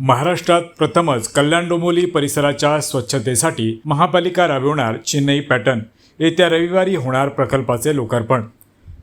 महाराष्ट्रात प्रथमच कल्याण डोंबोली परिसराच्या स्वच्छतेसाठी महापालिका राबवणार चेन्नई पॅटर्न. येत्या रविवारी होणार प्रकल्पाचे लोकार्पण.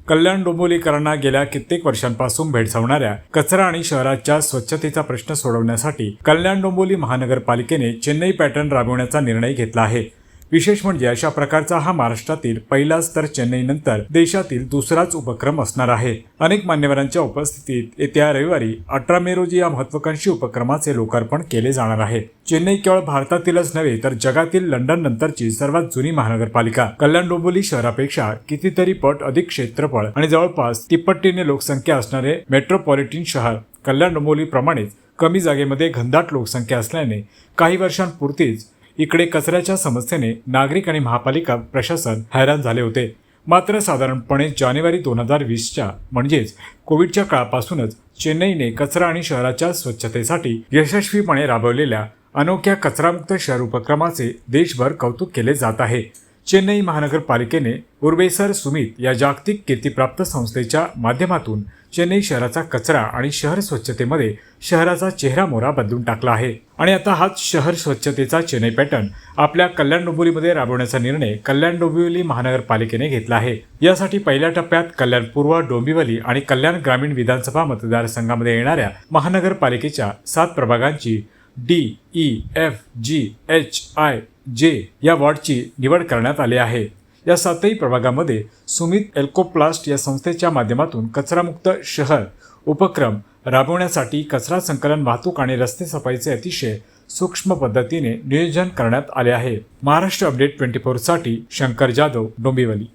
कल्याण डोंबोलीकरांना गेल्या कित्येक वर्षांपासून भेडसावणाऱ्या कचरा आणि शहराच्या स्वच्छतेचा प्रश्न सोडवण्यासाठी कल्याण डोंबोली महानगरपालिकेने चेन्नई पॅटर्न राबवण्याचा निर्णय घेतला आहे. विशेष म्हणजे अशा प्रकारचा हा महाराष्ट्रातील पहिलाच तर चेन्नईनंतर देशातील दुसराच उपक्रम असणार आहे. अनेक मान्यवरांच्या उपस्थितीत येत्या रविवारी अठरा मे रोजी या महत्वाकांक्षी उपक्रमाचे लोकार्पण केले जाणार आहे. चेन्नई केवळ भारतातीलच नव्हे तर जगातील लंडन नंतरची सर्वात जुनी महानगरपालिका. कल्याण डोंबिवली शहरापेक्षा कितीतरी पट अधिक क्षेत्रफळ आणि जवळपास तिप्पटीने लोकसंख्या असणारे मेट्रोपॉलिटन शहर कल्याण डोंबिवलीप्रमाणेच कमी जागेमध्ये घनदाट लोकसंख्या असल्याने काही वर्षांपुरतीच इकडे कचऱ्याच्या समस्येने नागरिक आणि महापालिका प्रशासन हैराण झाले होते. मात्र साधारणपणे जानेवारी दोन हजार वीसच्या म्हणजेच कोविडच्या काळापासूनच चेन्नईने कचरा आणि शहराच्या स्वच्छतेसाठी यशस्वीपणे राबवलेल्या अनोख्या कचरामुक्त शहर उपक्रमाचे देशभर कौतुक केले जात आहे. चेन्नई महानगरपालिकेने उर्वेसर सुमित या जागतिक कीर्तीप्राप्त संस्थेच्या माध्यमातून चेन्नई शहराचा कचरा आणि शहर स्वच्छतेमध्ये शहराचा चेहरा मोहरा बदलून टाकला आहे. आणि आता हाच शहर स्वच्छतेचा चेन्नई पॅटर्न आपल्या कल्याण डोंबिवलीमध्ये राबवण्याचा निर्णय कल्याण डोंबिवली महानगरपालिकेने घेतला आहे. यासाठी पहिल्या टप्प्यात कल्याण पूर्व डोंबिवली आणि कल्याण ग्रामीण विधानसभा मतदारसंघामध्ये येणाऱ्या महानगरपालिकेच्या सात प्रभागांची D E F G H I J या वॉर्डची निवड करण्यात आली आहे. या सातही प्रभागामध्ये सुमित एल्कोप्लास्ट या संस्थेच्या माध्यमातून कचरामुक्त शहर उपक्रम राबवण्यासाठी कचरा संकलन वाहतूक आणि रस्ते सफाईचे अतिशय सूक्ष्म पद्धतीने नियोजन करण्यात आले आहे. महाराष्ट्र अपडेट ट्वेंटी फोरसाठी शंकर जाधव डोंबिवली.